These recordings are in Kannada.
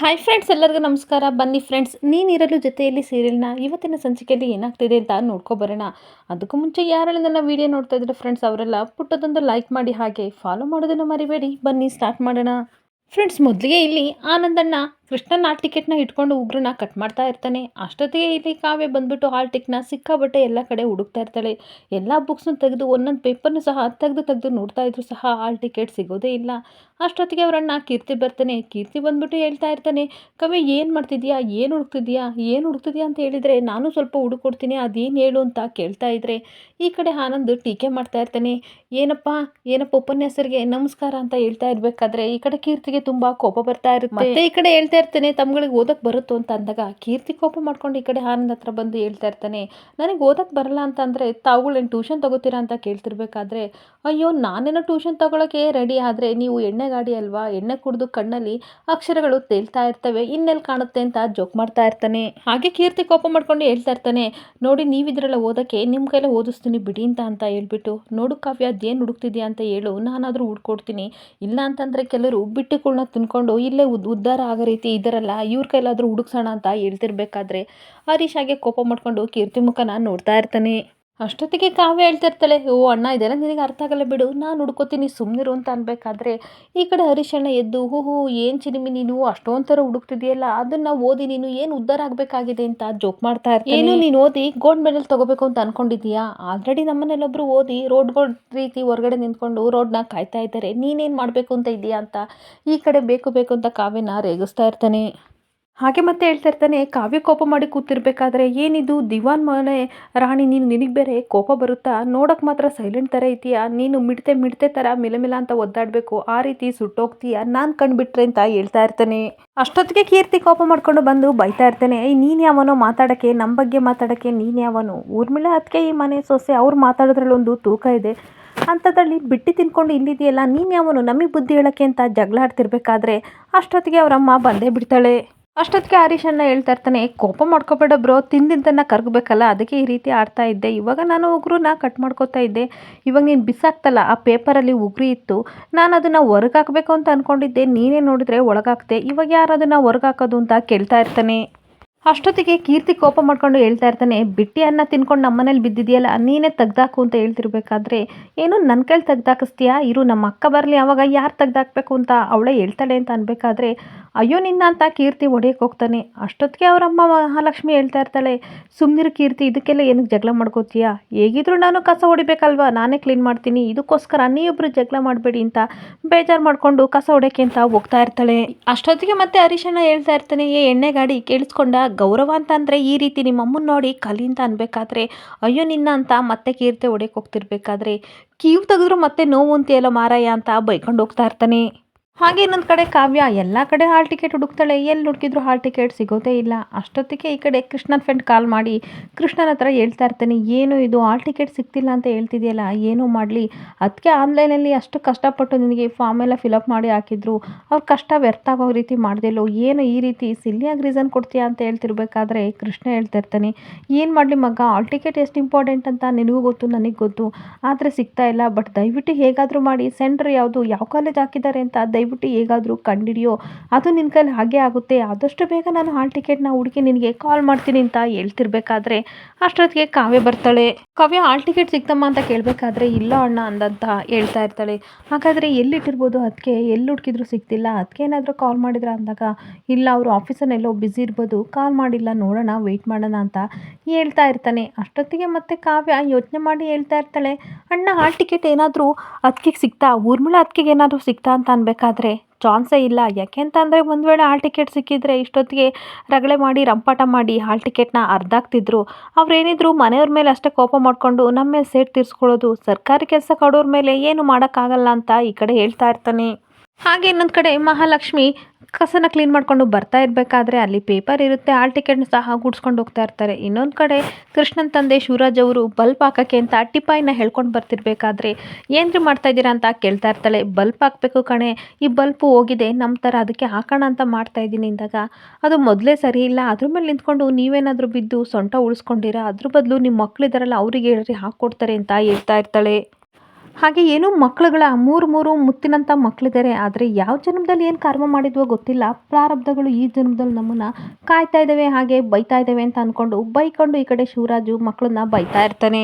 ಹಾಯ್ ಫ್ರೆಂಡ್ಸ್ ಎಲ್ಲರಿಗೂ ನಮಸ್ಕಾರ. ಬನ್ನಿ ಫ್ರೆಂಡ್ಸ್ ನೀನಿರಲು ಜೊತೆಯಲ್ಲಿ ಸೀರಿಯಲ್ನ ಇವತ್ತಿನ ಸಂಚಿಕೆಯಲ್ಲಿ ಏನಾಗ್ತಿದೆ ಅಂತ ನೋಡ್ಕೊಬರೋಣ ಅದಕ್ಕೂ ಮುಂಚೆ ಯಾರೆಲ್ಲ ನನ್ನ ವಿಡಿಯೋ ನೋಡ್ತಾ ಇದ್ದರೆ ಫ್ರೆಂಡ್ಸ್ ಅವರೆಲ್ಲ ಪುಟ್ಟದೊಂದು ಲೈಕ್ ಮಾಡಿ ಹಾಗೆ ಫಾಲೋ ಮಾಡೋದನ್ನು ಮರಿಬೇಡಿ. ಬನ್ನಿ ಸ್ಟಾರ್ಟ್ ಮಾಡೋಣ. ಫ್ರೆಂಡ್ಸ್ ಮೊದಲಿಗೆ ಇಲ್ಲಿ ಆನಂದಣ್ಣ ಕೃಷ್ಣನ ಆ ಟಿಕೆಟ್ನ ಇಟ್ಕೊಂಡು ಉಗ್ರನ ಕಟ್ ಮಾಡ್ತಾ ಇರ್ತಾನೆ. ಅಷ್ಟೊತ್ತಿಗೆ ಇಲ್ಲಿ ಕಾವ್ಯ ಬಂದ್ಬಿಟ್ಟು ಹಾಲ್ ಟಿಕ್ನ ಸಿಕ್ಕಾಬಟ್ಟೆ ಎಲ್ಲ ಕಡೆ ಹುಡುಕ್ತಾ ಇರ್ತಾಳೆ. ಎಲ್ಲ ಬುಕ್ಸ್ನ ತೆಗೆದು ಒಂದೊಂದು ಪೇಪರ್ನ ಸಹ ತೆಗೆದು ತೆಗೆದು ನೋಡ್ತಾ ಇದ್ರು ಸಹ ಹಾಲ್ ಟಿಕೆಟ್ ಸಿಗೋದೇ ಇಲ್ಲ. ಅಷ್ಟೊತ್ತಿಗೆ ಅವರನ್ನ ಕೀರ್ತಿ ಬರ್ತಾನೆ. ಕೀರ್ತಿ ಬಂದ್ಬಿಟ್ಟು ಹೇಳ್ತಾ ಇರ್ತಾನೆ ಕವಿ ಏನು ಮಾಡ್ತಿದ್ಯಾ? ಏನು ಹುಡುಕ್ತಿದ್ಯಾ? ಏನು ಹುಡುಕ್ತಿದ್ಯಾ ಅಂತ ಹೇಳಿದರೆ ನಾನು ಸ್ವಲ್ಪ ಹುಡುಕೊಡ್ತೀನಿ, ಅದೇನು ಹೇಳು ಅಂತ ಕೇಳ್ತಾ ಇದ್ರೆ ಈ ಕಡೆ ಆನಂದ್ ಟೀಕೆ ಮಾಡ್ತಾ ಇರ್ತಾನೆ. ಏನಪ್ಪ? ಏನಪ್ಪ ಉಪನ್ಯಾಸರಿಗೆ ನಮಸ್ಕಾರ ಅಂತ ಹೇಳ್ತಾ ಇರ್ಬೇಕಾದ್ರೆ ಈ ಕಡೆ ಕೀರ್ತಿಗೆ ತುಂಬಾ ಕೋಪ ಬರ್ತಾ ಇರುತ್ತೆ. ಮತ್ತೆ ಈ ಕಡೆ ಹೇಳ್ತಾ ಇರ್ತಾನೆ ತಮ್ಗಳಿಗೆ ಓದಕ್ಕೆ ಬರುತ್ತೋ ಅಂತ ಅಂದಾಗ ಕೀರ್ತಿ ಕೋಪ ಮಾಡ್ಕೊಂಡು ಈ ಕಡೆ ಆನಂದ್ ಹತ್ರ ಬಂದು ಹೇಳ್ತಾ ಇರ್ತಾನೆ ನನಗೆ ಓದಕ್ಕೆ ಬರಲ್ಲ ಅಂತ ಅಂದರೆ ತಾವುಗಳೇನು ಟ್ಯೂಷನ್ ತಗೋತೀರಾ ಅಂತ ಕೇಳ್ತಿರ್ಬೇಕಾದ್ರೆ, ಅಯ್ಯೋ, ನಾನೇನೋ ಟ್ಯೂಷನ್ ತಗೊಳಕ್ಕೆ ರೆಡಿ ಆದರೆ ನೀವು ಎಣ್ಣೆ ಗಾಡಿ ಅಲ್ವಾ, ಎಣ್ಣೆ ಕುಡಿದು ಕಣ್ಣಲ್ಲಿ ಅಕ್ಷರಗಳು ತೇಲ್ತಾ ಇರ್ತವೆ ಇನ್ನೆಲ್ಲಿ ಕಾಣುತ್ತೆ ಅಂತ ಜೋಕ್ ಮಾಡ್ತಾ ಇರ್ತಾನೆ ಹಾಗೆ ಕೀರ್ತಿ ಕೋಪ ಮಾಡ್ಕೊಂಡು ಹೇಳ್ತಾ ಇರ್ತಾನೆ ನೋಡಿ, ನೀವಿದ್ರಲ್ಲ ಓದಕ್ಕೆ ನಿಮ್ಮ ಕೈಲ ಓದಿಸ್ತೀನಿ ಬಿಡಿ ಅಂತ ಅಂತ ಹೇಳ್ಬಿಟ್ಟು, ನೋಡು ಕಾವ್ಯ, ಅದೇನು ಹುಡುಕ್ತಿದ್ಯಾ ಅಂತ ಹೇಳು, ನಾನಾದರೂ ಹುಡ್ಕೊಡ್ತೀನಿ, ಇಲ್ಲ ಅಂತಂದರೆ ಕೆಲವರು ಬಿಟ್ಟಿಗಳನ್ನ ತಿನ್ಕೊಂಡು ಇಲ್ಲೇ ಉದ್, ಉದ್ಧಾರ ಆಗೋ ರೀತಿ ಇದರಲ್ಲ ಇವ್ರ ಕೈಲಾದರೂ ಹುಡುಕ್ಸೋಣ ಅಂತ ಹೇಳ್ತಿರ್ಬೇಕಾದ್ರೆ ಹರೀಶ್ ಹಾಗೆ ಕೋಪ ಮಾಡಿಕೊಂಡು ಕೀರ್ತಿ ಮುಖನ ನೋಡ್ತಾ ಇರ್ತಾನೆ. ಅಷ್ಟೊತ್ತಿಗೆ ಕಾವ್ಯ ಹೇಳ್ತಿರ್ತಾಳೆ, ಓ ಅಣ್ಣ, ಇದೆಲ್ಲ ನಿನಗೆ ಅರ್ಥ ಆಗಲ್ಲ ಬಿಡು, ನಾನು ಹುಡ್ಕೋತೀನಿ ಸುಮ್ಮನಿರು ಅಂತ ಅನ್ಬೇಕಾದ್ರೆ ಈ ಕಡೆ ಹರೀಶ್ ಅಣ್ಣ ಎದ್ದು ಹೂ ಹೂ ಏನು ಚಿನಿಮಿ ನೀನು ಅಷ್ಟೊಂದು ಥರ ಹುಡುಕ್ತಿದೆಯಲ್ಲ, ಅದನ್ನ ಓದಿ ನೀನು, ಏನು ಉದ್ಧಾರ ಆಗಬೇಕಾಗಿದೆ ಅಂತ ಜೋಕ್ ಮಾಡ್ತಾ ಇರ್ತೀನಿ. ಏನು ನೀನು ಓದಿ, ಗೋಲ್ಡ್ ಮೆಡಲ್ ತಗೋಬೇಕು ಅಂತ ಅನ್ಕೊಂಡಿದ್ದೀಯಾ? ಆಲ್ರೆಡಿ ನಮ್ಮನೆಲ್ಲೊಬ್ರು ಓದಿ ರೋಡ್ಗಳ ರೀತಿ ಹೊರಗಡೆ ನಿಂತ್ಕೊಂಡು ರೋಡ್ನ ಕಾಯ್ತಾ ಇದ್ದಾರೆ ನೀನೇನು ಮಾಡಬೇಕು ಅಂತ ಇದೆಯಾ ಅಂತ ಈ ಕಡೆ ಬೇಕು ಬೇಕು ಅಂತ ಕಾವ್ಯನ ರೇಗಿಸ್ತಾ ಇರ್ತಾನೆ. ಹಾಗೆ ಮತ್ತೆ ಹೇಳ್ತಾ ಇರ್ತಾನೆ, ಕಾವ್ಯ ಕೋಪ ಮಾಡಿ ಕೂತಿರ್ಬೇಕಾದ್ರೆ ಏನಿದು? ದಿವಾನ್ ಮನೆ ರಾಣಿ, ನೀನು ನಿನಗೆ ಬೇರೆ ಕೋಪ ಬರುತ್ತಾ? ನೋಡೋಕೆ ಮಾತ್ರ ಸೈಲೆಂಟ್ ಥರ ಇದೆಯಾ ನೀನು ಮಿಡ್ತೆ ಮಿಡ್ತೆ ಥರ ಮಿಲಮಿಲ ಅಂತ ಒದ್ದಾಡಬೇಕು. ಆ ರೀತಿ ಸುಟ್ಟೋಗ್ತೀಯಾ? ನಾನು ಕಂಡುಬಿಟ್ರೆ ಅಂತ ಹೇಳ್ತಾ ಇರ್ತಾನೆ. ಅಷ್ಟೊತ್ತಿಗೆ ಕೀರ್ತಿ ಕೋಪ ಮಾಡ್ಕೊಂಡು ಬಂದು ಬೈತಾ ಇರ್ತಾನೆ. ನೀನು ಯಾವನೋ ಮಾತಾಡೋಕ್ಕೆ? ನಮ್ಮ ಬಗ್ಗೆ ಮಾತಾಡೋಕ್ಕೆ ನೀನು ಯಾವನು? ಊರ್ಮಿಳ ಅದಕ್ಕೆ ಈ ಮನೆ ಸೊಸೆ ಅವ್ರು ಮಾತಾಡೋದ್ರಲ್ಲೊಂದು ತೂಕ ಇದೆ. ಅಂಥದ್ರಲ್ಲಿ ಬಿಟ್ಟು ತಿನ್ಕೊಂಡು ಇಲ್ಲಿದೆಯಲ್ಲ ನೀನು ಯಾವನು? ನಮಗೆ ಬುದ್ಧಿ ಹೇಳೋಕ್ಕೆ ಅಂತ ಜಗಳ ಆಡ್ತಿರ್ಬೇಕಾದ್ರೆ ಅಷ್ಟೊತ್ತಿಗೆ ಅವರಮ್ಮ ಬಂದೇ ಬಿಡ್ತಾಳೆ. ಅಷ್ಟೊತ್ತಿಗೆ ಹರೀಶ್ ಅಣ್ಣ ಹೇಳ್ತಾ ಇರ್ತಾನೆ ಕೋಪ ಮಾಡ್ಕೋಬೇಡ ಬ್ರೋ ತಿಂದಿದ್ದನ್ನು ಕರಗಬೇಕಲ್ಲ, ಅದಕ್ಕೆ ಈ ರೀತಿ ಆಡ್ತಾ ಇದ್ದೆ. ಇವಾಗ ನಾನು ಉಗುರನ್ನ ಕಟ್ ಮಾಡ್ಕೋತಾ ಇದ್ದೆ. ಇವಾಗ ನೀನು ಬಿಸಾಕ್ತಲ್ಲ, ಆ ಪೇಪರಲ್ಲಿ ಉಗುರಿ ಇತ್ತು, ನಾನು ಅದನ್ನು ಹೊರಗಾಕಬೇಕು ಅಂತ ಅಂದ್ಕೊಂಡಿದ್ದೆ ನೀನೇ ನೋಡಿದ್ರೆ ಒಳಗಾಕ್ತೆ ಇವಾಗ ಯಾರು ಅದನ್ನು ಹೊರಗಾಕೋದು ಅಂತ ಕೇಳ್ತಾ ಇರ್ತಾನೆ. ಅಷ್ಟೊತ್ತಿಗೆ ಕೀರ್ತಿ ಕೋಪ ಮಾಡ್ಕೊಂಡು ಹೇಳ್ತಾ ಇರ್ತಾನೆ, ಬಿಟ್ಟಿ ಅನ್ನ ತಿನ್ಕೊಂಡು ನಮ್ಮನೇಲಿ ಬಿದ್ದಿದೆಯಲ್ಲ, ನೀನೇ ತೆಗ್ದಾಕು ಅಂತ ಹೇಳ್ತಿರ್ಬೇಕಾದ್ರೆ ಏನು ನನ್ನ ಕೈಲಿ ತೆಗ್ದಾಕಿಸ್ತೀಯಾ? ಇರು, ನಮ್ಮ ಅಕ್ಕ ಬರಲಿ, ಅವಾಗ ಯಾರು ತೆಗ್ದಾಕ್ಬೇಕು ಅಂತ ಅವಳೇ ಹೇಳ್ತಾಳೆ ಅಂತ ಅನ್ಬೇಕಾದ್ರೆ, ಅಯ್ಯೋ, ನಿನ್ನ ಅಂತ ಕೀರ್ತಿ ಹೊಡೆಯಕ್ಕೆ ಹೋಗ್ತಾನೆ. ಅಷ್ಟೊತ್ತಿಗೆ ಅವರಮ್ಮ ಮಹಾಲಕ್ಷ್ಮಿ ಹೇಳ್ತಾ ಇರ್ತಾಳೆ ಸುಮ್ಮನಿರು ಕೀರ್ತಿ, ಇದಕ್ಕೆಲ್ಲ ಏನಕ್ಕೆ ಜಗಳ ಮಾಡ್ಕೋತೀಯಾ? ಹೇಗಿದ್ರು ನಾನು ಕಸ ಹೊಡಿಬೇಕಲ್ವಾ? ನಾನೇ ಕ್ಲೀನ್ ಮಾಡ್ತೀನಿ, ಇದಕ್ಕೋಸ್ಕರ ನೀವಿಬ್ರು ಜಗಳ ಮಾಡಬೇಡಿ ಅಂತ ಬೇಜಾರು ಮಾಡಿಕೊಂಡು ಕಸ ಹೊಡೆಯೋಕ್ಕೆ ಅಂತ ಹೋಗ್ತಾ ಇರ್ತಾಳೆ. ಅಷ್ಟೊತ್ತಿಗೆ ಮತ್ತೆ ಹರೀಶಣ್ಣ ಹೇಳ್ತಾ ಇರ್ತಾನೆ, ಏ ಎಣ್ಣೆ ಗಾಡಿ ಕೇಳಿಸ್ಕೊಂಡ? ಗೌರವ ಅಂತ ಅಂದರೆ ಈ ರೀತಿ ನಿಮ್ಮ ಅಮ್ಮನ ನೋಡಿ ಕಲಿ ಅಂತ ಅನ್ಬೇಕಾದ್ರೆ, ಅಯ್ಯೋ ನಿನ್ನ ಅಂತ ಮತ್ತೆ ಕೀರ್ತಿ ಹೊಡೆಯಕ್ಕೆ ಹೋಗ್ತಿರ್ಬೇಕಾದ್ರೆ, ಕೀವು ತೆಗೆದ್ರು ಮತ್ತೆ ನೋವು ಅಂತೀಯಲ್ಲ ಮಾರಾಯ ಅಂತ ಬೈಕೊಂಡು ಹೋಗ್ತಾ ಇರ್ತಾನೆ. ಹಾಗೆ ಇನ್ನೊಂದು ಕಡೆ ಕಾವ್ಯ, ಎಲ್ಲ ಕಡೆ ಹಾಲ್ ಟಿಕೆಟ್ ಹುಡುಕ್ತಾಳೆ. ಎಲ್ಲಿ ಹುಡುಕಿದ್ರು ಹಾಲ್ ಟಿಕೆಟ್ ಸಿಗೋದೇ ಇಲ್ಲ. ಅಷ್ಟೊತ್ತಿಗೆ ಈ ಕಡೆ ಕೃಷ್ಣನ ಫ್ರೆಂಡ್ ಕಾಲ್ ಮಾಡಿ, ಕೃಷ್ಣನ ಹತ್ರ ಹೇಳ್ತಾ ಇರ್ತಾನೆ. ಏನು ಇದು? ಹಾಲ್ ಟಿಕೆಟ್ ಸಿಗ್ತಿಲ್ಲ ಅಂತ ಹೇಳ್ತಿದೆಯಲ್ಲ? ಏನು ಮಾಡಲಿ. ಅದಕ್ಕೆ ಆನ್ಲೈನಲ್ಲಿ ಅಷ್ಟು ಕಷ್ಟಪಟ್ಟು ನಿನಗೆ ಫಾರ್ಮ್ ಎಲ್ಲ ಫಿಲಪ್ ಮಾಡಿ ಹಾಕಿದ್ರು. ಅವ್ರ ಕಷ್ಟ ವ್ಯರ್ಥ ಆಗೋ ರೀತಿ ಮಾಡ್ದಿಲ್ಲೋ ಏನು ಈ ರೀತಿ ಸಿಲ್ಲಿಯಾಗಿ ರೀಸನ್ ಕೊಡ್ತೀಯಾ ಅಂತ ಹೇಳ್ತಿರ್ಬೇಕಾದ್ರೆ ಕೃಷ್ಣ ಹೇಳ್ತಾ ಇರ್ತಾನೆ. ಏನು ಮಾಡಲಿ ಮಗ? ಹಾಲ್ ಟಿಕೆಟ್ ಎಷ್ಟು ಇಂಪಾರ್ಟೆಂಟ್ ಅಂತ ನಿನಗೂ ಗೊತ್ತು, ನನಗೆ ಗೊತ್ತು. ಆದರೆ ಸಿಗ್ತಾ ಇಲ್ಲ. ಬಟ್ ದಯವಿಟ್ಟು ಹೇಗಾದರೂ ಮಾಡಿ. ಸೆಂಟ್ರ್ ಯಾವುದು? ಯಾವ ಕಾಲೇಜ್ ಹಾಕಿದ್ದಾರೆ ಅಂತ ದಯವಿಟ್ಟು ಹೇಗಾದರೂ ಕಂಡಿಡಿಯೋ. ಅದು ನಿನ್ನ ಕೈಲಿ ಹಾಗೆ ಆಗುತ್ತೆ. ಆದಷ್ಟು ಬೇಗ ನಾನು ಹಾಲ್ ಟಿಕೆಟ್ನ ಹುಡುಕಿ ನಿನಗೆ ಕಾಲ್ ಮಾಡ್ತೀನಿ ಅಂತ ಹೇಳ್ತಿರ್ಬೇಕಾದ್ರೆ ಅಷ್ಟೊತ್ತಿಗೆ ಕಾವ್ಯ ಬರ್ತಾಳೆ. ಕಾವ್ಯ ಹಾಲ್ ಟಿಕೆಟ್ ಸಿಗ್ತಮ್ಮ ಅಂತ ಕೇಳಬೇಕಾದ್ರೆ ಇಲ್ಲ ಅಣ್ಣ ಅಂದಂತ ಹೇಳ್ತಾ ಇರ್ತಾಳೆ. ಹಾಗಾದರೆ ಎಲ್ಲಿಟ್ಟಿರ್ಬೋದು ಅದಕ್ಕೆ ಎಲ್ಲಿ ಹುಡುಕಿದ್ರು ಸಿಗ್ತಿಲ್ಲ. ಅದಕ್ಕೆ ಏನಾದರೂ ಕಾಲ್ ಮಾಡಿದ್ರ ಅಂದಾಗ ಇಲ್ಲ, ಅವರು ಆಫೀಸನ್ನೆಲ್ಲೋ ಬ್ಯುಸಿ ಇರ್ಬೋದು. ಕಾಲ್ ಮಾಡಿಲ್ಲ, ನೋಡೋಣ ವೆಯ್ಟ್ ಮಾಡೋಣ ಅಂತ ಹೇಳ್ತಾ ಇರ್ತಾನೆ. ಅಷ್ಟೊತ್ತಿಗೆ ಮತ್ತೆ ಕಾವ್ಯ ಯೋಚನೆ ಮಾಡಿ ಹೇಳ್ತಾ ಇರ್ತಾಳೆ. ಅಣ್ಣ, ಹಾಲ್ ಟಿಕೆಟ್ ಏನಾದರೂ ಅದಕ್ಕೆ ಸಿಗ್ತಾ? ಊರ್ಮಿಳ ಅದಕ್ಕೆ ಏನಾದರೂ ಸಿಗ್ತಾ ಅಂತ ಅನ್ಬೇಕಾದ್ರೆ ಚಾನ್ಸೇ ಇಲ್ಲ. ಯಾಕೆ ಅಂತಂದರೆ ಒಂದು ವೇಳೆ ಹಾಲ್ ಟಿಕೆಟ್ ಸಿಕ್ಕಿದ್ರೆ ಇಷ್ಟೊತ್ತಿಗೆ ರಗಳೆ ಮಾಡಿ ರಂಪಾಟ ಮಾಡಿ ಹಾಲ್ ಟಿಕೆಟ್ನ ಅರ್ಧಾಕ್ತಿದ್ರು ಅವ್ರೇನಿದ್ರು ಮನೆಯವ್ರ ಮೇಲೆ ಅಷ್ಟೇ ಕೋಪ ಮಾಡಿಕೊಂಡು ನಮ್ಮ ಮೇಲೆ ಸೇಟ್ ತೀರಿಸ್ಕೊಳ್ಳೋದು, ಸರ್ಕಾರಿ ಕೆಲಸ ಕೊಡೋರ ಮೇಲೆ ಏನು ಮಾಡೋಕ್ಕಾಗಲ್ಲ ಅಂತ ಈ ಕಡೆ ಹೇಳ್ತಾ ಇರ್ತಾನೆ. ಹಾಗೆ ಇನ್ನೊಂದು ಕಡೆ ಮಹಾಲಕ್ಷ್ಮಿ ಕಸನ ಕ್ಲೀನ್ ಮಾಡ್ಕೊಂಡು ಬರ್ತಾ ಇರಬೇಕಾದ್ರೆ ಅಲ್ಲಿ ಪೇಪರ್ ಇರುತ್ತೆ ಆ ಟಿಕೆಟ್ನ ಸಹ ಗುಡ್ಸ್ಕೊಂಡು ಹೋಗ್ತಾ ಇರ್ತಾರೆ. ಇನ್ನೊಂದು ಕಡೆ ಕೃಷ್ಣನ್ ತಂದೆ ಶಿವರಾಜ್ ಅವರು ಬಲ್ಪ್ ಹಾಕೋಕ್ಕೆ ಅಂತ ಟಿಪಾಯಿನ ಹೇಳ್ಕೊಂಡು ಬರ್ತಿರ್ಬೇಕಾದ್ರೆ ಏನ್ರಿ ಮಾಡ್ತಾ ಇದ್ದೀರಾ ಅಂತ ಕೇಳ್ತಾ ಇರ್ತಾಳೆ. ಬಲ್ಪ್ ಹಾಕಬೇಕು ಕಣೆ, ಈ ಬಲ್ಪು ಹೋಗಿದೆ ನಮ್ಮ ಥರ ಅದಕ್ಕೆ ಹಾಕೋಣ ಅಂತ ಮಾಡ್ತಾ ಇದ್ದೀನಿ ಅಂದಾಗ, ಅದು ಮೊದಲೇ ಸರಿ ಇಲ್ಲ, ಅದ್ರ ಮೇಲೆ ನಿಂತ್ಕೊಂಡು ನೀವೇನಾದರೂ ಬಿದ್ದು ಸೊಂಟ ಉಳಿಸ್ಕೊಂಡಿರಾ, ಅದ್ರ ಬದಲು ನಿಮ್ಮ ಮಕ್ಳಿದಾರಲ್ಲ, ಅವ್ರಿಗೆ ಹೇಳ್ರಿ ಹಾಕ್ಕೊಡ್ತಾರೆ ಅಂತ ಹೇಳ್ತಾ ಇರ್ತಾಳೆ. ಹಾಗೆ ಏನು ಮಕ್ಕಳುಗಳ ಮೂರು ಮೂರು ಮುತ್ತಿನಂಥ ಮಕ್ಕಳಿದ್ದಾರೆ, ಆದರೆ ಯಾವ ಜನ್ಮದಲ್ಲಿ ಏನು ಕರ್ಮ ಮಾಡಿದ್ವೋ ಗೊತ್ತಿಲ್ಲ. ಪ್ರಾರಬ್ಧಗಳು ಈ ಜನ್ಮದಲ್ಲಿ ನಮ್ಮನ್ನು ಕಾಯ್ತಾ ಇದ್ದಾವೆ, ಹಾಗೆ ಬೈತಾ ಇದ್ದಾವೆ ಅಂತ ಅಂದ್ಕೊಂಡು ಬೈಕೊಂಡು ಈ ಕಡೆ ಶಿವರಾಜು ಮಕ್ಕಳನ್ನ ಬೈತಾ ಇರ್ತಾನೆ.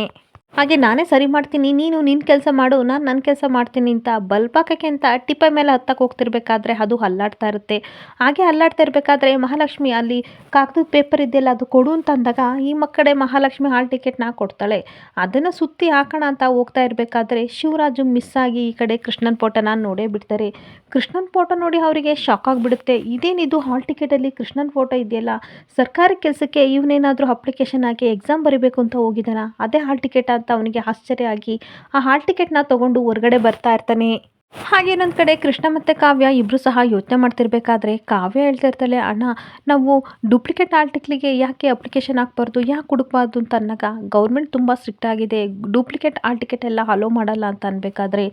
ಹಾಗೆ ನಾನೇ ಸರಿ ಮಾಡ್ತೀನಿ, ನೀನು ನಿನ್ನ ಕೆಲಸ ಮಾಡು, ನಾನು ನನ್ನ ಕೆಲಸ ಮಾಡ್ತೀನಿ ಅಂತ ಬಲ್ಬ್ ಹಾಕೋಕ್ಕೆ ಅಂತ ಟಿಪ್ಪೆ ಮೇಲೆ ಹತ್ತಕ್ಕೆ ಹೋಗ್ತಿರ್ಬೇಕಾದ್ರೆ ಅದು ಅಲ್ಲಾಡ್ತಾ ಇರುತ್ತೆ. ಹಾಗೆ ಅಲ್ಲಾಡ್ತಾ ಇರಬೇಕಾದ್ರೆ ಮಹಾಲಕ್ಷ್ಮಿ ಅಲ್ಲಿ ಕಾಗದದ ಪೇಪರ್ ಇದೆಯಲ್ಲ, ಅದು ಕೊಡು ಅಂತ ಅಂದಾಗ ಈ ಮಕ್ಕಡೆ ಮಹಾಲಕ್ಷ್ಮಿ ಹಾಲ್ ಟಿಕೆಟ್ನ ಕೊಡ್ತಾಳೆ. ಅದನ್ನು ಸುತ್ತಿ ಹಾಕೋಣ ಅಂತ ಹೋಗ್ತಾ ಇರಬೇಕಾದ್ರೆ ಶಿವರಾಜು ಮಿಸ್ ಆಗಿ ಈ ಕಡೆ ಕೃಷ್ಣನ್ ಫೋಟೋನ ನೋಡೇ ಬಿಡ್ತಾರೆ. ಕೃಷ್ಣನ್ ಫೋಟೋ ನೋಡಿ ಅವರಿಗೆ ಶಾಕ್ ಆಗಿಬಿಡುತ್ತೆ. ಇದೇನಿದು ಹಾಲ್ ಟಿಕೆಟಲ್ಲಿ ಕೃಷ್ಣನ್ ಫೋಟೋ ಇದೆಯಲ್ಲ? ಸರ್ಕಾರಿ ಕೆಲಸಕ್ಕೆ ಇವನೇನಾದರೂ ಅಪ್ಲಿಕೇಶನ್ ಹಾಕಿ ಎಕ್ಸಾಮ್ ಬರೀಬೇಕು ಅಂತ ಹೋಗಿದ್ದಾನ? ಅದೇ ಹಾಲ್ ಟಿಕೆಟ್ ಅಂತ ಅವನಿಗೆ ಆಶ್ಚರ್ಯ ಆಗಿ ಆ ಹಾಲ್ ಟಿಕೆಟ್ನ ತೊಗೊಂಡು ಹೊರಗಡೆ ಬರ್ತಾ ಇರ್ತಾನೆ. ಹಾಗೆ ಇನ್ನೊಂದು ಕಡೆ ಕೃಷ್ಣ ಮತ್ತು ಕಾವ್ಯ ಇಬ್ಬರು ಸಹ ಯೋಚನೆ ಮಾಡ್ತಿರ್ಬೇಕಾದ್ರೆ ಕಾವ್ಯ ಹೇಳ್ತಾ ಇರ್ತಾಳೆ, ಅಣ್ಣ, ನಾವು ಡೂಪ್ಲಿಕೇಟ್ ಆರ್ಟಿಕಲ್ಗೆ ಟಿಕ್ಲಿಗೆ ಯಾಕೆ ಅಪ್ಲಿಕೇಶನ್ ಹಾಕ್ಬಾರ್ದು? ಯಾಕೆ ಹುಡುಕ್ಬಾರ್ದು? ಅಂತ ಅನ್ನೋಕೆ ಗೌರ್ಮೆಂಟ್ ತುಂಬ ಸ್ಟ್ರಿಕ್ಟ್ ಆಗಿದೆ. ಡೂಪ್ಲಿಕೇಟ್ ಆರ್ಟಿಕೇಟ್ ಟಿಕೆಟ್ ಎಲ್ಲ ಅಲೋ ಮಾಡಲ್ಲ ಅಂತ ಅನ್ಬೇಕಾದ್ರೆ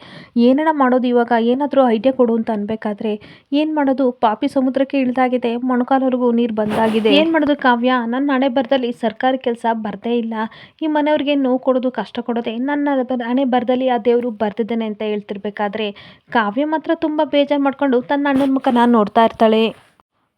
ಏನಣ್ಣ ಮಾಡೋದು ಇವಾಗ? ಏನಾದರೂ ಐಡಿಯಾ ಕೊಡು ಅಂತ ಅನ್ಬೇಕಾದ್ರೆ, ಏನು ಮಾಡೋದು? ಪಾಪಿ ಸಮುದ್ರಕ್ಕೆ ಇಳಿದಾಗಿದೆ, ಮೊಣಕಾಲವರೆಗೂ ನೀರು ಬಂದಾಗಿದೆ. ಏನು ಮಾಡೋದು ಕಾವ್ಯ? ನನ್ನ ಹಣೆ ಬರದಲ್ಲಿ ಸರ್ಕಾರಿ ಕೆಲಸ ಬರದೇ ಇಲ್ಲ. ಈ ಮನೆಯವ್ರಿಗೆ ನೋವು ಕೊಡೋದು, ಕಷ್ಟ ಕೊಡೋದೆ, ನನ್ನ ಹಣೆ ಬರದಲ್ಲಿ ಆ ದೇವರು ಬರ್ತಿದ್ದೇನೆ ಅಂತ ಹೇಳ್ತಿರ್ಬೇಕಾದ್ರೆ ಕಾವ್ಯ ಮಾತ್ರ ತುಂಬ ಬೇಜಾರು ಮಾಡಿಕೊಂಡು ತನ್ನ ಅಣ್ಣನ ಮುಖ ನಾನು ನೋಡ್ತಾ ಇರ್ತಾಳೆ.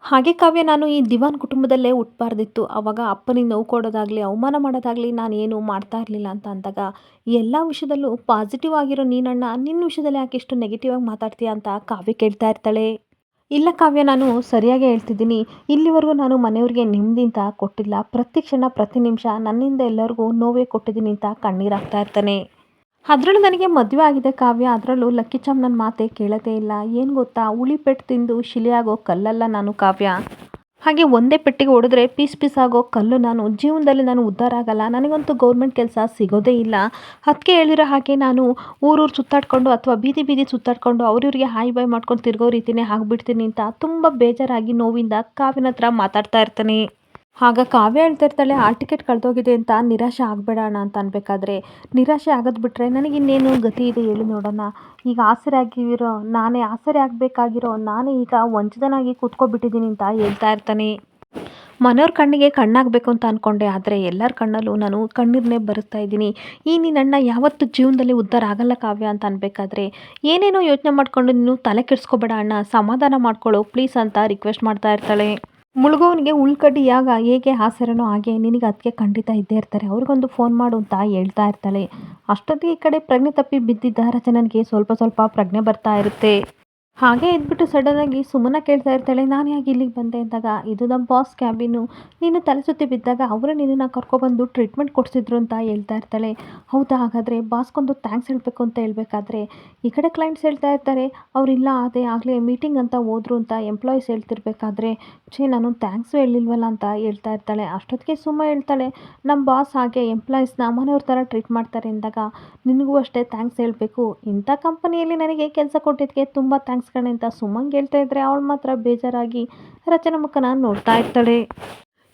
ಹಾಗೆ ಕಾವ್ಯ ನಾನು ಈ ದಿವಾನ್ ಕುಟುಂಬದಲ್ಲೇ ಹುಟ್ಟಬಾರ್ದಿತ್ತು ಅವಾಗ ಅಪ್ಪನಿಗೆ ನೋವು ಕೊಡೋದಾಗಲಿ, ಅವಮಾನ ಮಾಡೋದಾಗಲಿ ನಾನು ಏನು ಮಾಡ್ತಾ ಇರಲಿಲ್ಲ ಅಂತ ಅಂದಾಗ ಎಲ್ಲ ವಿಷಯದಲ್ಲೂ ಪಾಸಿಟಿವ್ ಆಗಿರೋ ನೀನಣ್ಣ ನಿನ್ನ ವಿಷಯದಲ್ಲಿ ಯಾಕೆ ಇಷ್ಟು ನೆಗೆಟಿವ್ ಆಗಿ ಮಾತಾಡ್ತೀಯ ಅಂತ ಕಾವ್ಯ ಕೇಳ್ತಾ ಇರ್ತಾಳೆ. ಇಲ್ಲ ಕಾವ್ಯ, ನಾನು ಸರಿಯಾಗಿ ಹೇಳ್ತಿದ್ದೀನಿ. ಇಲ್ಲಿವರೆಗೂ ನಾನು ಮನೆಯವ್ರಿಗೆ ನಿಮ್ಮದಿಂದ ಕೊಟ್ಟಿಲ್ಲ. ಪ್ರತಿ ಕ್ಷಣ, ಪ್ರತಿ ನಿಮಿಷ ನನ್ನಿಂದ ಎಲ್ಲರಿಗೂ ನೋವೇ ಕೊಟ್ಟಿದ್ದೀನಿ ಅಂತ ಕಣ್ಣೀರಾಗ್ತಾ ಇರ್ತಾನೆ. ಅದರಲ್ಲೂ ನನಗೆ ಮದುವೆ ಆಗಿದೆ ಕಾವ್ಯ. ಅದರಲ್ಲೂ ಲಕ್ಕಿ ಚಾಮ್ ನನ್ನ ಮಾತೆ ಕೇಳೋದೇ ಇಲ್ಲ. ಏನು ಗೊತ್ತಾ? ಉಳಿ ಪೆಟ್ಟು ತಿಂದು ಶಿಲೆಯಾಗೋ ಕಲ್ಲಲ್ಲ ನಾನು ಕಾವ್ಯ. ಹಾಗೆ ಒಂದೇ ಪೆಟ್ಟಿಗೆ ಹೊಡೆದ್ರೆ ಪೀಸ್ ಪೀಸ್ ಆಗೋ ಕಲ್ಲು ನಾನು. ಜೀವನದಲ್ಲಿ ನಾನು ಉದ್ಧಾರ ಆಗಲ್ಲ. ನನಗಂತೂ ಗೌರ್ಮೆಂಟ್ ಕೆಲಸ ಸಿಗೋದೇ ಇಲ್ಲ. ಅದಕ್ಕೆ ಹೇಳಿರೋ ಹಾಗೆ ನಾನು ಊರೂರು ಸುತ್ತಾಡ್ಕೊಂಡು ಅಥವಾ ಬೀದಿ ಬೀದಿ ಸುತ್ತಾಡ್ಕೊಂಡು ಅವ್ರಿವ್ರಿಗೆ ಹಾಯ್ ಬಾಯ್ ಮಾಡ್ಕೊಂಡು ತಿರ್ಗೋ ರೀತಿನೇ ಆಗ್ಬಿಡ್ತೀನಿ ಅಂತ ತುಂಬ ಬೇಜಾರಾಗಿ ನೋವಿಂದ ಕಾವ್ಯನ ಹತ್ರ ಮಾತಾಡ್ತಾ ಇರ್ತಾನೆ. ಆಗ ಕಾವ್ಯ ಹೇಳ್ತಾ ಇರ್ತಾಳೆ ಆ ಟಿಕೆಟ್ ಕಳೆದೋಗಿದೆ ಅಂತ ನಿರಾಶೆ ಆಗಬೇಡ ಅಂತ ಅನ್ಬೇಕಾದ್ರೆ. ನಿರಾಶೆ ಆಗೋದು ಬಿಟ್ಟರೆ ನನಗೆ ಇನ್ನೇನು ಗತಿ ಇದೆ ಹೇಳಿ ನೋಡೋಣ. ಈಗ ಆಸರೆ ಆಗಿರೋ ನಾನೇ ಆಸರೆ ಆಗಬೇಕಾಗಿರೋ, ನಾನೇ ಈಗ ವಂಚಿತನಾಗಿ ಕೂತ್ಕೊಬಿಟ್ಟಿದ್ದೀನಿ ಅಂತ ಹೇಳ್ತಾ ಇರ್ತಾನೆ. ಮನೆಯವ್ರ ಕಣ್ಣಿಗೆ ಕಣ್ಣಾಗಬೇಕು ಅಂತ ಅಂದ್ಕೊಂಡೆ ಆದರೆ ಎಲ್ಲರ ಕಣ್ಣಲ್ಲೂ ನಾನು ಕಣ್ಣೀರನ್ನೇ ಬರುತ್ತಾ ಇದ್ದೀನಿ. ಈ ನಿನ್ನಣ್ಣ ಯಾವತ್ತು ಜೀವನದಲ್ಲಿ ಉದ್ಧಾರ ಆಗಲ್ಲ ಕಾವ್ಯ ಅಂತ ಅನ್ಬೇಕಾದ್ರೆ. ಏನೇನೋ ಯೋಚನೆ ಮಾಡ್ಕೊಂಡು ನೀನು ತಲೆ ಕೆಡಿಸ್ಕೋಬೇಡ ಅಣ್ಣ. ಸಮಾಧಾನ ಮಾಡ್ಕೊಳ್ಳೋ ಪ್ಲೀಸ್ ಅಂತ ರಿಕ್ವೆಸ್ಟ್ ಮಾಡ್ತಾ ಇರ್ತಾಳೆ. ಮುಳುಗೋವನಿಗೆ ಉಳ್ಕಡ್ಡಿ ಯಾಗ ಹೇಗೆ ಆಸರೆನೋ ಹಾಗೆ ನಿನಗೆ ಅದಕ್ಕೆ ಖಂಡಿತ ಇದ್ದೇ ಇರ್ತಾರೆ. ಅವ್ರಿಗೊಂದು ಫೋನ್ ಮಾಡು ಅಂತ ಹೇಳ್ತಾ ಇರ್ತಾಳೆ. ಅಷ್ಟೊತ್ತಿಗೆ ಈ ಕಡೆ ಪ್ರಜ್ಞೆ ತಪ್ಪಿ ಬಿದ್ದಿದ್ದ ರಚನನಿಗೆ ಸ್ವಲ್ಪ ಸ್ವಲ್ಪ ಪ್ರಜ್ಞೆ ಬರ್ತಾ ಇರುತ್ತೆ. ಹಾಗೆ ಇದ್ಬಿಟ್ಟು ಸಡನ್ನಾಗಿ ಸುಮ್ಮನ ಕೇಳ್ತಾ ಇರ್ತಾಳೆ, ನಾನು ಯಾಕೆ ಇಲ್ಲಿಗೆ ಬಂದೆ? ಅಂದಾಗ, ಇದು ನಮ್ಮ ಬಾಸ್ ಕ್ಯಾಬಿನು ನೀನು ತಲೆ ಸುತ್ತಿ ಬಿದ್ದಾಗ ಅವರೇ ನಿನ್ನನ್ನು ಕರ್ಕೊಬಂದು ಟ್ರೀಟ್ಮೆಂಟ್ ಕೊಡಿಸಿದ್ರು ಅಂತ ಹೇಳ್ತಾ ಇರ್ತಾಳೆ. ಹೌದಾ? ಹಾಗಾದರೆ ಬಾಸ್ಗೊಂದು ಥ್ಯಾಂಕ್ಸ್ ಹೇಳಬೇಕು ಅಂತ ಹೇಳ್ಬೇಕಾದ್ರೆ, ಈ ಕಡೆ ಕ್ಲೈಂಟ್ಸ್ ಹೇಳ್ತಾ ಇರ್ತಾರೆ ಅವರಿಲ್ಲ ಅದೇ ಆಗಲೇ ಮೀಟಿಂಗ್ ಅಂತ ಹೋದ್ರು ಅಂತ ಎಂಪ್ಲಾಯೀಸ್ ಹೇಳ್ತಿರ್ಬೇಕಾದ್ರೆ, ಛೇ, ನಾನು ಥ್ಯಾಂಕ್ಸು ಹೇಳಿಲ್ವಲ್ಲ ಅಂತ ಹೇಳ್ತಾ ಇರ್ತಾಳೆ. ಅಷ್ಟೊತ್ತಿಗೆ ಸುಮ್ಮ ಹೇಳ್ತಾಳೆ ನಮ್ಮ ಬಾಸ್ ಹಾಗೆ ಎಂಪ್ಲಾಯೀಸ್ನ ಮನೆಯವ್ರ ಥರ ಟ್ರೀಟ್ ಮಾಡ್ತಾರೆ. ಅಂದಾಗ, ನಿನಗೂ ಅಷ್ಟೇ ಥ್ಯಾಂಕ್ಸ್ ಹೇಳಬೇಕು. ಇಂಥ ಕಂಪನಿಯಲ್ಲಿ ನನಗೆ ಕೆಲಸ ಕೊಟ್ಟಿದ್ದಕ್ಕೆ ತುಂಬ ಥ್ಯಾಂಕ್ಸ್ ಕಣೆ ಅಂತ ಸುಮ್ಮನೆ ಹೇಳ್ತಾ ಇದ್ರೆ ಅವಳು ಮಾತ್ರ ಬೇಜಾರಾಗಿ ರಚನಾ ಮುಖನ ನೋಡ್ತಾ ಇರ್ತಾಳೆ.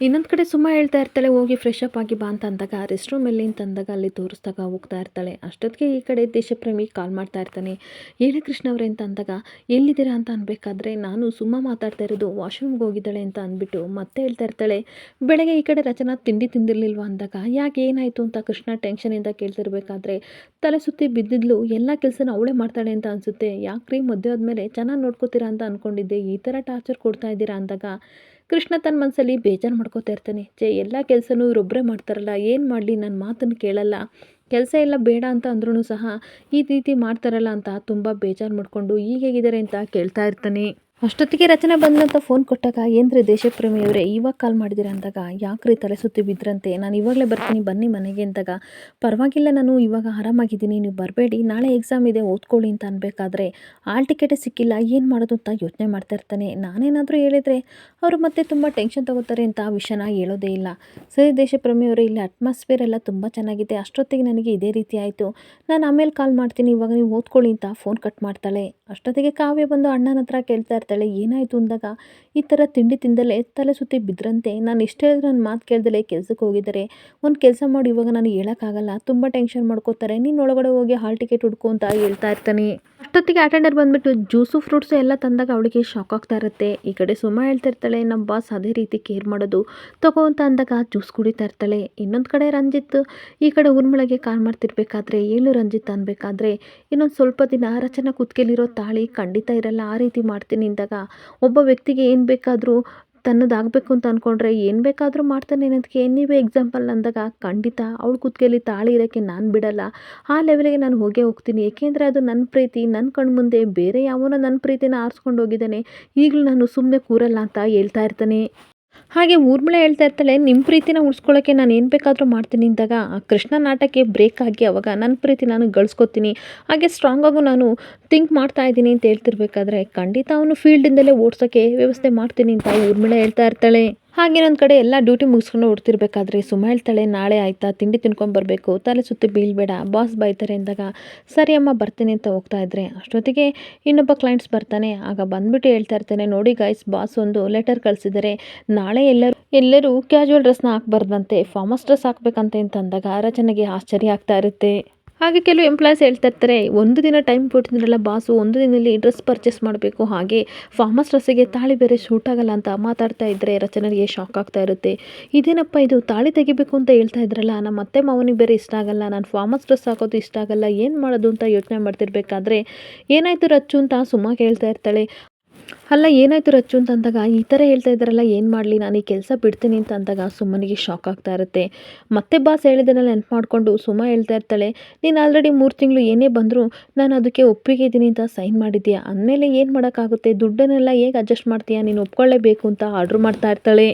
ಇನ್ನೊಂದು ಕಡೆ ಸುಮ್ಮ ಹೇಳ್ತಾ ಇರ್ತಾಳೆ, ಹೋಗಿ ಫ್ರೆಶ್ ಅಪ್ ಆಗಿ ಬಾ ಅಂತ ಅಂದಾಗ ರೆಸ್ಟ್ ರೂಮಲ್ಲಿ ಅಂತ ಅಂದಾಗ ಅಲ್ಲಿ ತೋರಿಸ್ದಾಗ ಹೋಗ್ತಾ ಇರ್ತಾಳೆ. ಅಷ್ಟೊತ್ತಿಗೆ ಈ ಕಡೆ ದೇಶಪ್ರೇಮಿ ಕಾಲ್ ಮಾಡ್ತಾ ಇರ್ತಾನೆ. ಹೇಳಿ ಕೃಷ್ಣ ಅವರೇ ಅಂತ ಅಂದಾಗ, ಎಲ್ಲಿದ್ದೀರಾ ಅಂತ ಅನ್ಬೇಕಾದ್ರೆ ನಾನು ಸುಮ್ಮ ಮಾತಾಡ್ತಾ ಇರೋದು ವಾಶ್ರೂಮ್ಗೆ ಹೋಗಿದ್ದಾಳೆ ಅಂತ ಅಂದ್ಬಿಟ್ಟು ಮತ್ತೆ ಹೇಳ್ತಾ ಇರ್ತಾಳೆ, ಬೆಳಗ್ಗೆ ಈ ಕಡೆ ರಚನಾ ತಿಂಡಿ ತಿಂದಿರಲಿಲ್ವಾ? ಅಂದಾಗ, ಯಾಕೆ ಏನಾಯಿತು ಅಂತ ಕೃಷ್ಣ ಟೆನ್ಷನಿಂದ ಕೇಳ್ತಿರ್ಬೇಕಾದ್ರೆ, ತಲೆ ಸುತ್ತಿ ಬಿದ್ದಿದ್ಲು, ಎಲ್ಲ ಕೆಲಸನ ಅವಳೇ ಮಾಡ್ತಾಳೆ ಅಂತ ಅನಿಸುತ್ತೆ. ಯಾಕ್ರಿ ಮದುವೆ ಆದಮೇಲೆ ಚೆನ್ನಾಗಿ ನೋಡ್ಕೋತೀರಾ ಅಂತ ಅಂದ್ಕೊಂಡಿದ್ದೆ ಈ ಥರ ಟಾರ್ಚರ್ ಕೊಡ್ತಾ ಇದ್ದೀರಾ? ಅಂದಾಗ ಕೃಷ್ಣ ತನ್ನ ಮನಸ್ಸಲ್ಲಿ ಬೇಜಾರು ಮಾಡ್ಕೋತಾ ಇರ್ತಾನೆ. ಛೇ, ಎಲ್ಲ ಕೆಲಸನೂ ಇವರೊಬ್ಬರೇ ಮಾಡ್ತಾರಲ್ಲ, ಏನು ಮಾಡಲಿ ನನ್ನ ಮಾತನ್ನು ಕೇಳಲ್ಲ. ಕೆಲಸ ಎಲ್ಲ ಬೇಡ ಅಂತ ಅಂದ್ರೂ ಸಹ ಈ ರೀತಿ ಮಾಡ್ತಾರಲ್ಲ ಅಂತ ತುಂಬ ಬೇಜಾರು ಮಾಡಿಕೊಂಡು, ಈಗ ಹೇಗಿದ್ದಾರೆ? ಅಂತ ಕೇಳ್ತಾ ಇರ್ತಾನೆ. ಅಷ್ಟೊತ್ತಿಗೆ ರಚನೆ ಬಂದಂತ ಫೋನ್ ಕೊಟ್ಟಾಗ, ಏನ್ರಿ ದೇಶಪ್ರೇಮಿಯವರೇ ಇವಾಗ ಕಾಲ್ ಮಾಡಿದಿರ ಅಂದಾಗ, ಯಾಕ್ರಿ ತಲೆ ಸುತ್ತಿ ಬಿದ್ರಂತೆ? ನಾನು ಇವಾಗಲೇ ಬರ್ತೀನಿ, ಬನ್ನಿ ಮನೆಗೆ ಅಂದಾಗ, ಪರವಾಗಿಲ್ಲ ನಾನು ಇವಾಗ ಆರಾಮಾಗಿದ್ದೀನಿ, ನೀವು ಬರಬೇಡಿ, ನಾಳೆ ಎಕ್ಸಾಮ್ ಇದೆ, ಓದ್ಕೊಳ್ಳಿ ಅಂತ ಅನ್ಬೇಕಾದ್ರೆ ಆಲ್ ಟಿಕೆಟೇ ಸಿಕ್ಕಿಲ್ಲ, ಏನು ಮಾಡೋದು ಅಂತ ಯೋಚನೆ ಮಾಡ್ತಾ ಇರ್ತಾನೆ. ನಾನೇನಾದರೂ ಹೇಳಿದರೆ, ಅವರು ಮತ್ತೆ ತುಂಬ ಟೆನ್ಷನ್ ತಗೋತಾರೆ ಅಂತ ಆ ವಿಷಯನ ಹೇಳೋದೇ ಇಲ್ಲ. ಸರಿ ದೇಶಪ್ರೇಮಿಯವರೇ ಇಲ್ಲಿ ಅಟ್ಮಾಸ್ಫಿಯರ್ ಎಲ್ಲ ತುಂಬ ಚೆನ್ನಾಗಿದೆ, ಅಷ್ಟೊತ್ತಿಗೆ ನನಗೆ ಇದೇ ರೀತಿ ಆಯಿತು. ನಾನು ಆಮೇಲೆ ಕಾಲ್ ಮಾಡ್ತೀನಿ, ಇವಾಗ ನೀವು ಓದ್ಕೊಳ್ಳಿ ಅಂತ ಫೋನ್ ಕಟ್ ಮಾಡ್ತಾಳೆ. ಅಷ್ಟೊತ್ತಿಗೆ ಕಾವ್ಯ ಬಂದು ಅಣ್ಣನ ಹತ್ರ ಕೇಳ್ತಾ ಇರ್ತಾಳೆ ಏನಾಯಿತು ಅಂದಾಗ ಈ ಥರ ತಿಂಡಿ ತಿಂದಲೇ ತಲೆ ಸುತ್ತಿ ಬಿದ್ದರಂತೆ ನಾನು ಇಷ್ಟು ಹೇಳಿದ್ರೆ ನನ್ನ ಮಾತು ಕೇಳ್ದಲೇ ಕೆಲಸಕ್ಕೆ ಹೋಗಿದ್ದಾರೆ. ಒಂದು ಕೆಲಸ ಮಾಡಿ, ಇವಾಗ ನಾನು ಹೇಳೋಕ್ಕಾಗಲ್ಲ. ತುಂಬ ಟೆನ್ಷನ್ ಮಾಡ್ಕೋತಾರೆ. ನೀನು ಒಳಗಡೆ ಹೋಗಿ ಹಾಲ್ ಟಿಕೆಟ್ ಹುಡ್ಕು ಅಂತ ಹೇಳ್ತಾ ಇರ್ತಾನೆ. ಅಷ್ಟೊತ್ತಿಗೆ ಅಟೆಂಡರ್ ಬಂದುಬಿಟ್ಟು ಜ್ಯೂಸು, ಫ್ರೂಟ್ಸು ಎಲ್ಲ ತಂದಾಗ ಅವಳಿಗೆ ಶಾಕ್ ಆಗ್ತಾ ಇರುತ್ತೆ. ಈ ಕಡೆ ಸುಮ್ಮ ಹೇಳ್ತಾ ಇರ್ತಾಳೆ ನಮ್ಮ ಬಾಸ್ ಅದೇ ರೀತಿ ಕೇರ್ ಮಾಡೋದು. ತಗೋ ಅಂತ ಅಂದಾಗ ಜ್ಯೂಸ್ ಕುಡಿತಾ ಇರ್ತಾಳೆ. ಇನ್ನೊಂದು ಕಡೆ ರಂಜಿತ್, ಈ ಕಡೆ ಊರ್ಮೊಳಗೆ ಕಾಲ್ ಮಾಡ್ತಿರ್ಬೇಕಾದ್ರೆ, ಏಳು ರಂಜಿತ್ ಅನ್ಬೇಕಾದ್ರೆ, ಇನ್ನೊಂದು ಸ್ವಲ್ಪ ದಿನ ರಚನಾ ಕುತ್ಕೆಲಿರೋ ತಾಳಿ ಖಂಡಿತ ಇರಲ್ಲ. ಆ ರೀತಿ ಮಾಡ್ತೀನಿ ಅಂದಾಗ ಒಬ್ಬ ವ್ಯಕ್ತಿಗೆ ಏನು ಬೇಕಾದರೂ ತನ್ನದಾಗಬೇಕು ಅಂತ ಅಂದ್ಕೊಂಡ್ರೆ ಏನು ಬೇಕಾದರೂ ಮಾಡ್ತಾನೆ ಅನ್ನೋದಕ್ಕೆ ನೀವೇ ಎಕ್ಸಾಂಪಲ್ ಅಂದಾಗ ಖಂಡಿತ ಅವಳ ಕುತ್ತಿಗೆಯಲ್ಲಿ ತಾಳಿ ಇರೋಕ್ಕೆ ನಾನು ಬಿಡಲ್ಲ. ಆ ಲೆವೆಲ್ಗೆ ನಾನು ಹೋಗೇ ಹೋಗ್ತೀನಿ. ಏಕೆಂದರೆ ಅದು ನನ್ನ ಪ್ರೀತಿ ನನ್ನ ಕಣ್ಮುಂದೆ ಬೇರೆ ಯಾವನೋ ನನ್ನ ಪ್ರೀತಿನ ಆರಿಸ್ಕೊಂಡು ಹೋಗಿದ್ದಾನೆ. ಈಗಲೂ ನಾನು ಸುಮ್ಮನೆ ಕೂರಲ್ಲ ಅಂತ ಹೇಳ್ತಾ ಇರ್ತಾನೆ. ಹಾಗೆ ಊರ್ಮಿಳ ಹೇಳ್ತಾ ಇರ್ತಾಳೆ ನಿಮ್ಮ ಪ್ರೀತಿನ ಉಳಿಸ್ಕೊಳ್ಳೋಕ್ಕೆ ನಾನು ಏನು ಬೇಕಾದರೂ ಮಾಡ್ತೀನಿ ಅಂದಾಗ, ಆ ಕೃಷ್ಣ ನಾಟಕ್ಕೆ ಬ್ರೇಕ್ ಆಗಿ ಅವಾಗ ನನ್ನ ಪ್ರೀತಿ ನಾನು ಗಳಿಸ್ಕೊತೀನಿ. ಹಾಗೆ ಸ್ಟ್ರಾಂಗಾಗೂ ನಾನು ಥಿಂಕ್ ಮಾಡ್ತಾ ಇದ್ದೀನಿ ಅಂತ ಹೇಳ್ತಿರ್ಬೇಕಾದ್ರೆ, ಖಂಡಿತ ಅವನು ಫೀಲ್ಡಿಂದಲೇ ಓಡ್ಸೋಕ್ಕೆ ವ್ಯವಸ್ಥೆ ಮಾಡ್ತೀನಿ ಅಂತ ಊರ್ಮಿಳೆ ಹೇಳ್ತಾ ಇರ್ತಾಳೆ. ಹಾಗೆ ನನ್ನ ಕಡೆ ಎಲ್ಲ ಡ್ಯೂಟಿ ಮುಗಿಸ್ಕೊಂಡು ಹೊಡ್ತಿರ್ಬೇಕಾದ್ರೆ ಸುಮ್ಮ ಹೇಳ್ತಾಳೆ ನಾಳೆ ಆಯಿತಾ? ತಿಂಡಿ ತಿನ್ಕೊಂಡು ಬರಬೇಕು. ತಲೆ ಸುತ್ತಿ ಬೀಳ್ಬೇಡ. ಬಾಸ್ ಬೈತಾರೆ ಅಂದಾಗ, ಸರಿ ಅಮ್ಮ, ಬರ್ತೀನಿ ಅಂತ ಹೋಗ್ತಾ ಇದ್ರೆ. ಅಷ್ಟೊತ್ತಿಗೆ ಇನ್ನೊಬ್ಬ ಕ್ಲೈಂಟ್ಸ್ ಬರ್ತಾನೆ. ಆಗ ಬಂದ್ಬಿಟ್ಟು ಹೇಳ್ತಾ ಇರ್ತಾನೆ, ನೋಡಿ ಗಾಯ್ಸ್ ಬಾಸ್ ಒಂದು ಲೆಟರ್ ಕಳಿಸಿದರೆ. ನಾಳೆ ಎಲ್ಲರೂ ಎಲ್ಲರೂ ಕ್ಯಾಶುವಲ್ ಡ್ರೆಸ್ನ ಹಾಕ್ಬಾರ್ದಂತೆ ಫಾರ್ಮಸ್ ಡ್ರೆಸ್ ಹಾಕ್ಬೇಕಂತೆ ಅಂತ ಅಂದಾಗ, ರಚನೆಗೆ ಆಶ್ಚರ್ಯ ಆಗ್ತಾ ಇರುತ್ತೆ. ಹಾಗೆ ಕೆಲವು ಎಂಪ್ಲಾಯ್ಸ್ ಹೇಳ್ತಾ ಇರ್ತಾರೆ, ಒಂದು ದಿನ ಟೈಮ್ ಕೊಟ್ಟಿದ್ರಲ್ಲ ಬಾಸು, ಒಂದು ದಿನದಲ್ಲಿ ಡ್ರೆಸ್ ಪರ್ಚೇಸ್ ಮಾಡಬೇಕು, ಹಾಗೆ ಫಾರ್ಮಸ್ ಡ್ರೆಸ್ಸಿಗೆ ತಾಳಿ ಬೇರೆ ಶೂಟ್ ಆಗಲ್ಲ ಅಂತ ಮಾತಾಡ್ತಾ ಇದ್ದರೆ ರಚನೆಗೆ ಶಾಕ್ ಆಗ್ತಾ ಇರುತ್ತೆ. ಇದೇನಪ್ಪ ಇದು ತಾಳಿ ತೆಗಿಬೇಕು ಅಂತ ಹೇಳ್ತಾ ಇದ್ರಲ್ಲ, ನಮ್ಮ ಅತ್ತೆ ಮಾವನಿಗೆ ಬೇರೆ ಇಷ್ಟ ಆಗಲ್ಲ, ನಾನು ಫಾರ್ಮಸ್ ಡ್ರೆಸ್ ಹಾಕೋದು ಇಷ್ಟ ಆಗಲ್ಲ, ಏನು ಮಾಡೋದು ಅಂತ ಯೋಚನೆ ಮಾಡ್ತಿರ್ಬೇಕಾದ್ರೆ ಏನಾಯಿತು ರಚ್ಚು ಅಂತ ಸುಮ್ಮ ಕೇಳ್ತಾ ಇರ್ತಾಳೆ. ಅಲ್ಲ, ಏನಾಯಿತು ರಚ್ಚು ಅಂತ ಅಂದಾಗ, ಈ ಥರ ಹೇಳ್ತಾ ಇದ್ದಾರಲ್ಲ, ಏನು ಮಾಡಲಿ, ನಾನು ಈ ಕೆಲಸ ಬಿಡ್ತೀನಿ ಅಂತ ಅಂದಾಗ ಸುಮ್ಮನಿಗೆ ಶಾಕ್ ಆಗ್ತಾ ಇರುತ್ತೆ. ಮತ್ತೆ ಬಾಸ್ ಹೇಳಿದ್ದನ್ನೆಲ್ಲ ನೆನಪು ಮಾಡಿಕೊಂಡು ಸುಮ್ಮ ಹೇಳ್ತಾ ಇರ್ತಾಳೆ, ನೀನು ಆಲ್ರೆಡಿ ಮೂರು ತಿಂಗಳು ಏನೇ ಬಂದರೂ ನಾನು ಅದಕ್ಕೆ ಒಪ್ಪಿಗೆ ಇದ್ದೀನಿ ಅಂತ ಸೈನ್ ಮಾಡಿದ್ಯಾ? ಅಂದಮೇಲೆ ಏನು ಮಾಡೋಕ್ಕಾಗುತ್ತೆ? ದುಡ್ಡನ್ನೆಲ್ಲ ಹೇಗೆ ಅಡ್ಜಸ್ಟ್ ಮಾಡ್ತೀಯಾ? ನೀನು ಒಪ್ಕೊಳ್ಳೇಬೇಕು ಅಂತ ಆರ್ಡ್ರ್ ಮಾಡ್ತಾ ಇರ್ತಾಳೆ.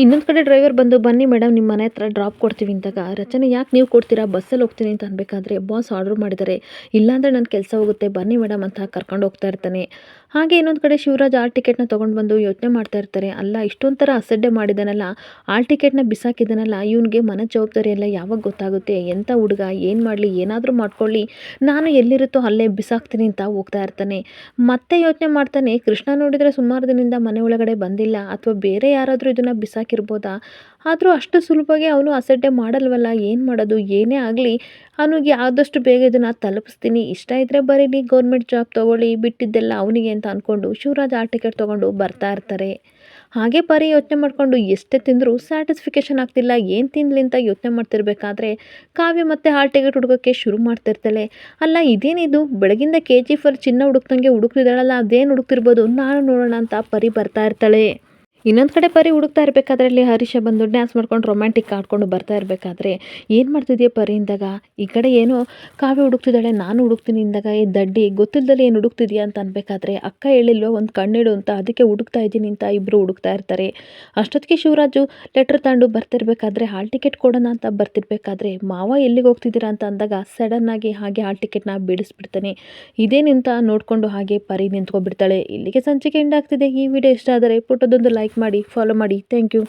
ಇನ್ನೊಂದು ಕಡೆ ಡ್ರೈವರ್ ಬಂದು, ಬನ್ನಿ ಮೇಡಮ್ ನಿಮ್ಮ ಮನೆ ಹತ್ರ ಡ್ರಾಪ್ ಕೊಡ್ತೀವಿ ಅಂದಾಗ, ರಚನೆ, ಯಾಕೆ ನೀವು ಕೊಡ್ತೀರಾ? ಬಸ್ಸಲ್ಲಿ ಹೋಗ್ತೀನಿ ಅಂತ ಅನ್ಬೇಕಾದ್ರೆ ಬಾಸ್ ಆರ್ಡ್ರ್ ಮಾಡಿದ್ದಾರೆ. ಇಲ್ಲಾಂದರೆ ನನ್ನ ಕೆಲಸ ಹೋಗುತ್ತೆ, ಬನ್ನಿ ಮೇಡಮ್ ಅಂತ ಕರ್ಕೊಂಡು ಹೋಗ್ತಾ ಇರ್ತಾನೆ. ಹಾಗೆ ಇನ್ನೊಂದು ಕಡೆ ಶಿವರಾಜ್ ಆಲ್ ಟಿಕೆಟ್ನ ತೊಗೊಂಡು ಬಂದು ಯೋಚನೆ ಮಾಡ್ತಾ ಇರ್ತಾರೆ. ಅಲ್ಲ ಇಷ್ಟೊಂದು ಥರ ಅಸಡ್ಡೆ ಮಾಡಿದಾನಲ್ಲ, ಆಲ್ ಟಿಕೆಟ್ನ ಬಿಸಾಕಿದ್ದಾನಲ್ಲ ಇವನಿಗೆ ಮನ ಜವಾಬ್ದಾರಿ ಎಲ್ಲ ಯಾವಾಗ ಗೊತ್ತಾಗುತ್ತೆ? ಎಂಥ ಹುಡುಗ? ಏನು ಮಾಡಲಿ? ಏನಾದರೂ ಮಾಡ್ಕೊಳ್ಳಿ. ನಾನು ಎಲ್ಲಿರುತ್ತೋ ಅಲ್ಲೇ ಬಿಸಾಕ್ತೀನಿ ಅಂತ ಹೋಗ್ತಾ ಇರ್ತಾನೆ. ಮತ್ತೆ ಯೋಚನೆ ಮಾಡ್ತಾನೆ, ಕೃಷ್ಣ ನೋಡಿದರೆ ಸುಮಾರು ದಿನದಿಂದ ಮನೆ ಒಳಗಡೆ ಬಂದಿಲ್ಲ. ಅಥವಾ ಬೇರೆ ಯಾರಾದರೂ ಇದನ್ನು ಬಿಸಾಕಿರ್ಬೋದಾ? ಆದರೂ ಅಷ್ಟು ಸುಲಭವಾಗಿ ಅವನು ಅಸಡ್ಡೆ ಮಾಡಲ್ವಲ್ಲ? ಏನು ಮಾಡೋದು? ಏನೇ ಆಗಲಿ ಅವನಿಗೆ ಆದಷ್ಟು ಬೇಗ ಇದನ್ನು ತಲುಪಿಸ್ತೀನಿ. ಇಷ್ಟ ಇದ್ದರೆ ನೀ ಗೌರ್ಮೆಂಟ್ ಜಾಬ್ ತೊಗೊಳ್ಳಿ, ಬಿಟ್ಟಿದ್ದೆಲ್ಲ ಅವನಿಗೆ ಅಂತ ಅಂದ್ಕೊಂಡು ಶಿವರಾಜ್ ಆ ಟಿಕೆಟ್ ತೊಗೊಂಡು ಬರ್ತಾ ಇರ್ತಾರೆ. ಹಾಗೆ ಪರಿ ಯೋಚನೆ ಮಾಡಿಕೊಂಡು ಎಷ್ಟೇ ತಿಂದರೂ ಸ್ಯಾಟಿಸ್ಫಿಕೇಷನ್ ಆಗ್ತಿಲ್ಲ, ಏನು ತಿನ್ನಲಿ ಅಂತ ಯೋಚನೆ ಮಾಡ್ತಿರ್ಬೇಕಾದ್ರೆ ಕಾವ್ಯ ಮತ್ತೆ ಹಾಲ್ ಟಿಕೆಟ್ ಹುಡುಕೋಕ್ಕೆ ಶುರು ಮಾಡ್ತಿರ್ತಾಳೆ. ಅಲ್ಲ ಇದೇನಿದು ಬೆಳಗಿಂದ ಕೆ ಜಿ ಫರ್ ಚಿನ್ನ ಹುಡುಕ್ದಂಗೆ ಹುಡುಕ್ತಿದ್ದಾಳಲ್ಲ, ಅದೇನು ಹುಡುಕ್ತಿರ್ಬೋದು? ನಾನು ನೋಡೋಣ ಅಂತ ಪರಿ ಬರ್ತಾ ಇರ್ತಾಳೆ. ಇನ್ನೊಂದು ಕಡೆ ಪರಿ ಹುಡುಕ್ತಾ ಇರಬೇಕಾದ್ರೆ ಅಲ್ಲಿ ಹರೀಶ ಬಂದು ಡ್ಯಾನ್ಸ್ ಮಾಡ್ಕೊಂಡು ರೊಮ್ಯಾಂಟಿಕ್ ಆಡ್ಕೊಂಡು ಬರ್ತಾ ಇರಬೇಕಾದ್ರೆ ಏನು ಮಾಡ್ತಿದ್ಯಾ ಪರಿ ಇಂದಾಗ? ಈ ಕಡೆ ಏನೋ ಕಾವ್ಯ ಹುಡುಕ್ತಿದ್ದಾಳೆ, ನಾನು ಹುಡುಕ್ತೀನಿ ಇಂದಾಗ ಈ ದಡ್ಡಿ ಗೊತ್ತಿಲ್ಲದಲ್ಲಿ ಏನು ಹುಡುಕ್ತಿದ್ಯಾ ಅಂತ ಅನ್ಬೇಕಾದ್ರೆ ಅಕ್ಕ ಹೇಳಿಲ್ವ ಒಂದು ಕಣ್ಣಿಡು ಅಂತ, ಅದಕ್ಕೆ ಹುಡುಕ್ತಾ ಇದ್ದೀನಿ ಅಂತ ಇಬ್ಬರು ಹುಡುಕ್ತಾ ಇರ್ತಾರೆ. ಅಷ್ಟೊತ್ತಿಗೆ ಶಿವರಾಜು ಲೆಟ್ರ್ ತಗೊಂಡು ಬರ್ತಿರ್ಬೇಕಾದ್ರೆ ಹಾಲ್ ಟಿಕೆಟ್ ಕೊಡೋಣ ಅಂತ ಬರ್ತಿರ್ಬೇಕಾದ್ರೆ ಮಾವ ಎಲ್ಲಿಗೆ ಹೋಗ್ತಿದ್ದೀರಾ ಅಂತ ಅಂದಾಗ ಸಡನ್ನಾಗಿ ಹಾಗೆ ಹಾಲ್ ಟಿಕೆಟ್ನ ಬಿಡಿಸ್ಬಿಡ್ತಾನೆ. ಇದೇನಿಂತ ನೋಡಿಕೊಂಡು ಹಾಗೆ ಪರಿ ನಿಂತ್ಕೊಬಿಡ್ತಾಳೆ ಇಲ್ಲಿಗೆ ಸಂಚಿಕೆ ಎಂಡ್ ಆಗ್ತಿದೆ. ಈ ವಿಡಿಯೋ ಇಷ್ಟ ಆದರೆ ಪುಟ್ಟದೊಂದು ಲೈಕ್ ಮಾಡಿ ಫಾಲೋ ಮಾಡಿ. Thank you